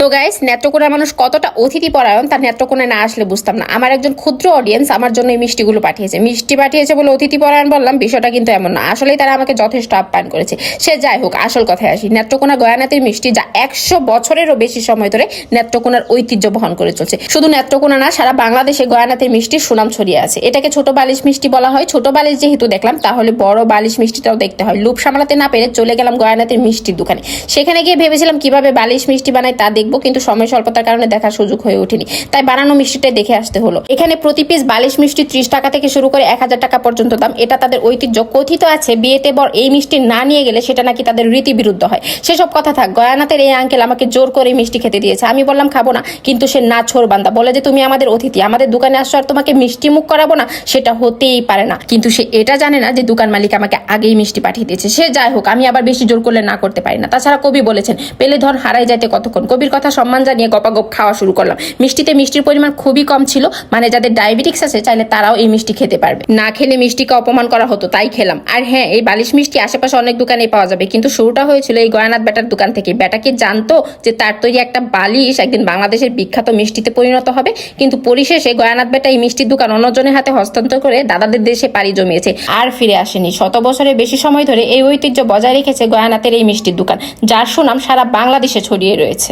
তো গাইস নেত্রকোনার মানুষ কতটা অতিথি পরায়ণ তার নেত্রকোনায় না আসলে বুঝতাম না। আমার একজন ক্ষুদ্র অডিয়েন্স আমার জন্য এই মিষ্টিগুলো পাঠিয়েছে। মিষ্টি পাঠিয়েছে বলে অতিথি পরায়ণ বললাম, বিষয়টা কিন্তু এমন না। আসলেই তারা আমাকে যথেষ্ট আপ্যায়ন করেছে। সে যাই হোক, আসল কথায় আসি। নেত্রকোনা গয়ানাতের মিষ্টি যা একশো বছরেরও বেশি সময় ধরে নেত্রকোনার ঐতিহ্য বহন করে চলছে। শুধু নেত্রকোনা না, সারা বাংলাদেশে গয়ানাতের মিষ্টির সুনাম ছড়িয়ে আছে। এটাকে ছোট বালিশ মিষ্টি বলা হয়। ছোট বালিশ যেহেতু দেখলাম, তাহলে বড় বালিশ মিষ্টিটাও দেখতে হয়। লুপ সামলাতে না পেরে চলে গেলাম গয়ানাতের মিষ্টির দোকানে। সেখানে গিয়ে ভেবেছিলাম কীভাবে বালিশ মিষ্টি বানায় তা দেখব, কিন্তু সময় স্বল্পতার কারণে দেখার সুযোগ হয়ে ওঠেনি। তাই বানানো মিষ্টিটাই দেখে আসতে হলো। এখানে প্রতি পিস বালিশ মিষ্টি ত্রিশ টাকা থেকে শুরু করে এক হাজার টাকা পর্যন্ত দাম। এটা তাদের ঐতিহ্য। কথিত আছে, বিয়েতে বর এই মিষ্টি না নিয়ে গেলে সেটা নাকি তাদের রীতি বিরুদ্ধ হয়। সেসব কথা থাক, গয়ানাথের এই আঙ্কেল আমাকে জোর করে মিষ্টি খেতে দিয়েছে। আমি বললাম, খাব না। কিন্তু সে না ছোর বান্দা। বলে যে, তুমি আমাদের অতিথি। আমাদের দোকানে আসছো আর তোমাকে মিষ্টি মুখ করাবো না? সেটা হতেই পারে না। কিন্তু সে এটা জানে না যে, দোকান মালিক আমাকে আগেই মিষ্টি পাঠিয়ে দিয়েছে। সে যাই হোক, আমি আবার বেশি জোর করলে না করতে পারি না। তাছাড়া কবি বলেছেন, পেলে ধন হারাই যাইতে কতক্ষণ? কবির সম্মান জানিয়ে গপাগপ খাওয়া শুরু করলাম। মিষ্টিতে মিষ্টির পরিমাণ খুবই কম ছিল মানে যাদের ডায়াবেটিক্স আছে চাইলে তারাও এই মিষ্টি খেতে পারবে। না খেলে মিষ্টিকে অপমান করা হতো, তাই খেলাম। আর হ্যাঁ এই বালিশ মিষ্টি আশেপাশে অনেক দোকানে পাওয়া যাবে, কিন্তু শুরুটা হয়েছিল এই গয়ানাথ ব্যাটার দোকান থেকে। ব্যাটা কি জানতো যে তার তৈরি একটা বালিশ একদিন বাংলাদেশের বিখ্যাত মিষ্টিতে পরিণত হবে? কিন্তু পরিশেষে গয়ানাথ বেটা এই মিষ্টির দোকান অন্যজনের হাতে হস্তান্তর করে দাদাদের দেশে পাড়ি জমিয়েছে। আর ফিরে আসেনি। শত বছরের বেশি সময় ধরে এই ঐতিহ্য বজায় রেখেছে গয়ানাথের এই মিষ্টির দোকান, যার সুনাম সারা বাংলাদেশে ছড়িয়ে রয়েছে।